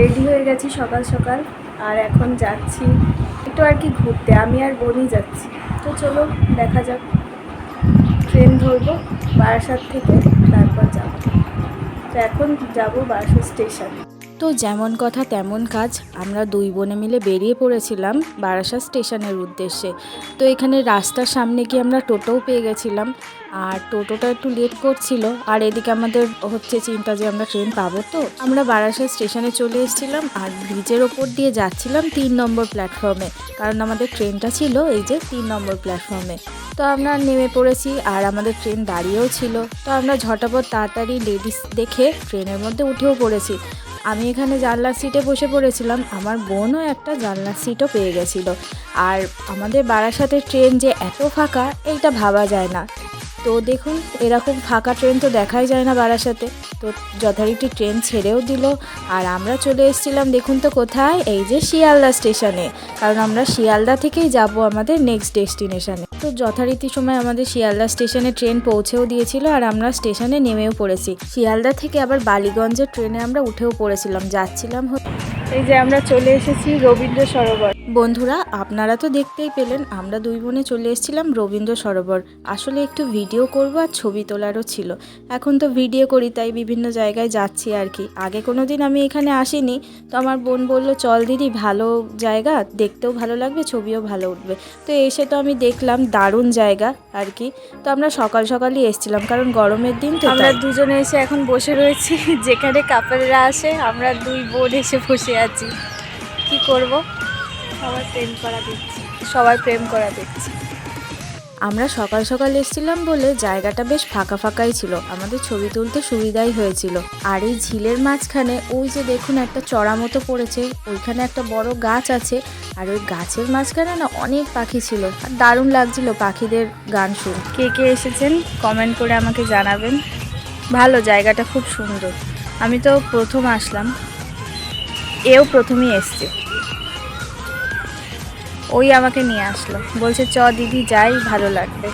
Ready হয়ে গেছি সকাল সকাল, আর এখন যাচ্ছি একটু আর কি ঘুরতে। আমি আর বোনই যাচ্ছি। তো চলো, দেখা যাক। ট্রেন ধরবো, বারাসাত থেকে তারপর যাব। তো এখন যাব বারাসাত স্টেশন তো যেমন কথা তেমন কাজ। আমরা দুই বোনে মিলে বেরিয়ে পড়েছিলাম বারাসাত স্টেশনের উদ্দেশ্যে। তো এখানে রাস্তার সামনে গিয়ে আমরা টোটোও পেয়ে গেছিলাম। আর টোটোটা একটু লেট করছিল। আর এদিকে আমাদের হচ্ছে চিন্তা যে আমরা ট্রেন পাবো তো। আমরা বারাসাত স্টেশনে চলে এসেছিলাম আর ব্রিজের ওপর দিয়ে যাচ্ছিলাম তিন নম্বর প্ল্যাটফর্মে। কারণ আমাদের ট্রেনটা ছিল এই যে তিন নম্বর প্ল্যাটফর্মে। তো আমরা নেমে পড়েছি আর আমাদের ট্রেন দাঁড়িয়েও ছিল। তো আমরা ঝটাপট তাড়াতাড়ি লেডিস দেখে ট্রেনের মধ্যে উঠেও পড়েছি। আমি এখানে জানলার সিটে বসে পড়েছিলাম, আমার বোনও একটা জানলার সিটও পেয়ে গেছিল। আর আমাদের বারাসাতের ট্রেন যে এত ফাঁকা, এইটা ভাবা যায় না। তো দেখুন এরকম ফাঁকা ট্রেন তো দেখাই যায় না বারাসাতে। তো যথারীতি ট্রেন ছেড়েও দিল। আর আমরা চলে এসেছিলাম দেখুন তো কোথায়? এই যে শিয়ালদা স্টেশনে। কারণ আমরা শিয়ালদা থেকেই যাব আমাদের নেক্সট ডেস্টিনেশানে তো যথারীতি সময় আমাদের শিয়ালদা স্টেশনে ট্রেন পৌঁছেও দিয়েছিল আর আমরা স্টেশনে নেমেও পড়েছি। শিয়ালদা থেকে আবার বালিগঞ্জের ট্রেনে আমরা উঠেও পড়েছিলাম। যাচ্ছিলাম এই যে আমরা চলে এসেছি রবীন্দ্র সরোবর। বন্ধুরা আপনারা তো দেখতেই পেলেন আমরা দুই বোনে চলে এসেছিলাম রবীন্দ্র সরোবর। আসলে একটু ভিডিও করব আর ছবি তোলারও ছিল। এখন তো ভিডিও করি তাই বিভিন্ন জায়গায় যাচ্ছি আর কি। আগে কোনো দিন আমি এখানে আসিনি তো আমার বোন বলল চল দিদি ভালো জায়গা দেখতেও ভালো লাগবে ছবিও ভালো উঠবে। তো এসে তো আমি দেখলাম দারুণ জায়গা আর কি। তো আমরা সকাল সকালই এসেছিলাম কারণ গরমের দিন তো আমরা দুজনে এসে এখন বসে রয়েছি যেখানে কাপড়রা আসে আমরা দুই বোন এসে বসে আছি। কি করব? সবাই প্রেম করা দেখছি। সবাই প্রেম করা দেখছি। আমরা সকাল সকাল এসেছিলাম বলে জায়গাটা বেশ ফাঁকা ফাঁকাই ছিল। আমাদের ছবি তুলতে সুবিধাই হয়েছিল। আর এই ঝিলের মাঝখানে ওই যে দেখুন একটা চড়া মতো পড়েছে ওইখানে একটা বড় গাছ আছে আর ওই গাছের মাঝখানে না অনেক পাখি ছিল। আর দারুণ লাগছিল পাখিদের গান শুনে। কে কে এসেছেন কমেন্ট করে আমাকে জানাবেন। ভালো জায়গাটা খুব সুন্দর। আমি তো প্রথম আসলাম। এও প্রথমেই এসছে। ওই আমাকে নিয়ে আসলো। বলছে, চ দিদি, যাই, ভালো লাগবে।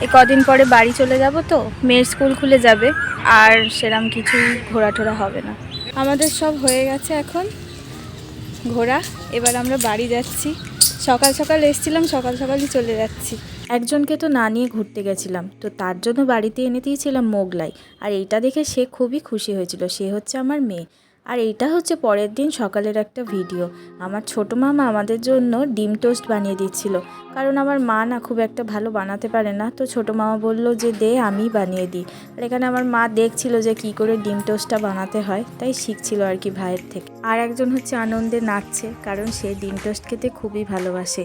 এ কদিন পরে বাড়ি চলে যাব তো, মেয়ের স্কুল খুলে যাবে, আর সেরম কিছুই ঘোরা টোরা হবে না। আমাদের সব হয়ে গেছে এখন ঘোরা। এবার আমরা বাড়ি যাচ্ছি। সকাল সকাল এসছিলাম, সকাল সকালই চলে যাচ্ছি। একজনকে তো না নিয়ে ঘুরতে গেছিলাম, তো তার জন্য বাড়িতে এনে দিয়েছিলাম মোগলাই। আর এইটা দেখে সে খুবই খুশি হয়েছিল। সে হচ্ছে আমার মেয়ে। আর এইটা হচ্ছে পরের দিন সকালের একটা ভিডিও আমার ছোট মামা আমাদের জন্য ডিম টোস্ট বানিয়ে দিচ্ছিল। কারণ আমার মা না খুব একটা ভালো বানাতে পারে না। তো ছোট মামা বলল যে, দে আমি বানিয়ে দিই। আর এখানে আমার মা দেখছিল যে, কি করে ডিম টোস্টটা বানাতে হয়। তাই শিখছিল আর কি ভাইয়ের থেকে। আর একজন হচ্ছে আনন্দে নাচছে, কারণ সে ডিম টোস্ট খেতে খুবই ভালোবাসে।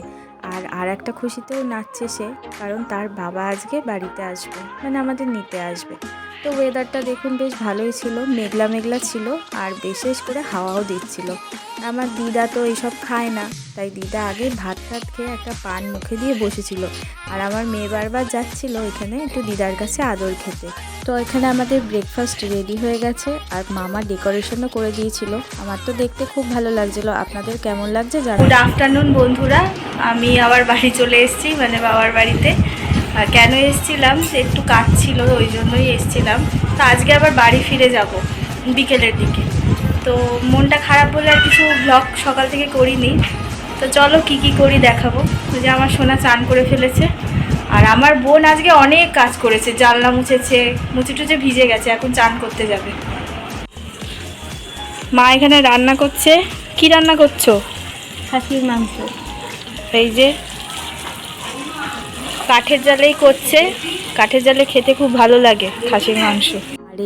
আর আর একটা খুশিতেও নাচছে সে, কারণ তার বাবা আজকে বাড়িতে আসবে মানে আমাদের নিতে আসবে। তো ওয়েদারটা দেখুন বেশ ভালোই ছিল, মেঘলা মেঘলা ছিল, আর বিশেষ করে হাওয়াও দিচ্ছিল। আমার দিদা তো এইসব খায় না, তাই দিদা আগে ভাত টাত খেয়ে একটা পান মুখে দিয়ে বসেছিল। আর আমার মেয়ে বারবার যাচ্ছিল এখানে একটু দিদার কাছে আদর খেতে। তো এখানে আমাদের ব্রেকফাস্ট রেডি হয়ে গেছে আর মামা ডেকোরেশনও করে দিয়েছিল। আমার তো দেখতে খুব ভালো লাগছিল। আপনাদের কেমন লাগছে জানো গুড আফটারনুন বন্ধুরা। আমি আবার বাড়ি চলে এসেছি মানে বাবার বাড়িতে। কেন এসেছিলাম? সে একটু কাজ ছিল, ওই জন্যই এসেছিলাম। তো আজকে আবার বাড়ি ফিরে যাব বিকেলের দিকে। তো মনটা খারাপ বলে আর কিছু ব্লগ সকাল থেকে করিনি। তো চলো কি কি করি দেখাবো। যে আমার সোনা চান করে ফেলেছে। আর আমার বোন আজকে অনেক কাজ করেছে জানলা মুছেছে মুছে টুচে ভিজে গেছে এখন চান করতে যাবে। মা এখানে রান্না করছে। কি রান্না করছ? খাসির মাংস। এই যে কাঠের জালেই করছে। কাঠের জালে খেতে খুব ভালো লাগে খাসির মাংস।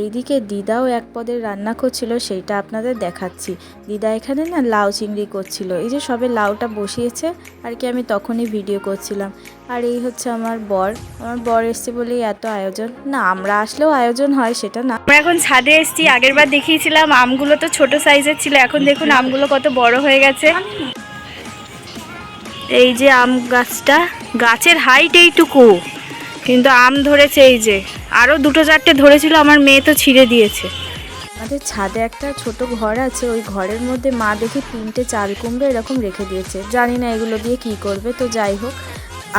এইদিকে দিদাও এক পদের রান্না করছিল সেইটা আপনাদের দেখাচ্ছি। দিদা এখানে না লাউ চিংড়ি করছিল। এই যে সবে লাউটা বসিয়েছে আর কি আমি তখনই ভিডিও করছিলাম। আর এই হচ্ছে আমার বর। আমার বর এসছে বলেই এত আয়োজন। না আমরা আসলেও আয়োজন হয় সেটা না। আমরা এখন ছাদে এসেছি আগের বার দেখিয়েছিলাম আমগুলো তো ছোট সাইজের ছিল এখন দেখুন আমগুলো কত বড় হয়ে গেছে। এই যে আম গাছটা গাছের হাইট এইটুকু কিন্তু আম ধরেছে এই যে। আরও দুটো চারটে ধরেছিল, আমার মেয়ে তো ছিঁড়ে দিয়েছে। আমাদের ছাদে একটা ছোট ঘর আছে, ওই ঘরের মধ্যে মা দেখি তিনটে চাল কুমড়ো এরকম রেখে দিয়েছে। জানি না এগুলো দিয়ে কি করবে, তো যাই হোক।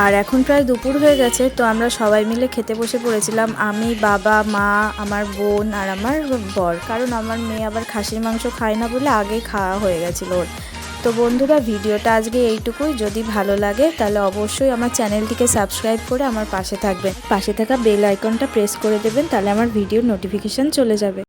আর এখন প্রায় দুপুর হয়ে গেছে, তো আমরা সবাই মিলে খেতে বসে পড়েছিলাম। আমি, বাবা, মা, আমার বোন আর আমার বর। কারণ আমার মেয়ে আবার খাসির মাংস খায় না বলে আগেই খাওয়া হয়ে গেছিল ওর। তো বন্ধুরা, ভিডিওটা আজকে এইটুকুই। যদি ভালো লাগে, তাহলে অবশ্যই আমার চ্যানেলটিকে সাবস্ক্রাইব করে আমার পাশে থাকবেন। পাশে থাকা বেল আইকনটা প্রেস করে দেবেন, তাহলে আমার ভিডিওর নোটিফিকেশান চলে যাবে।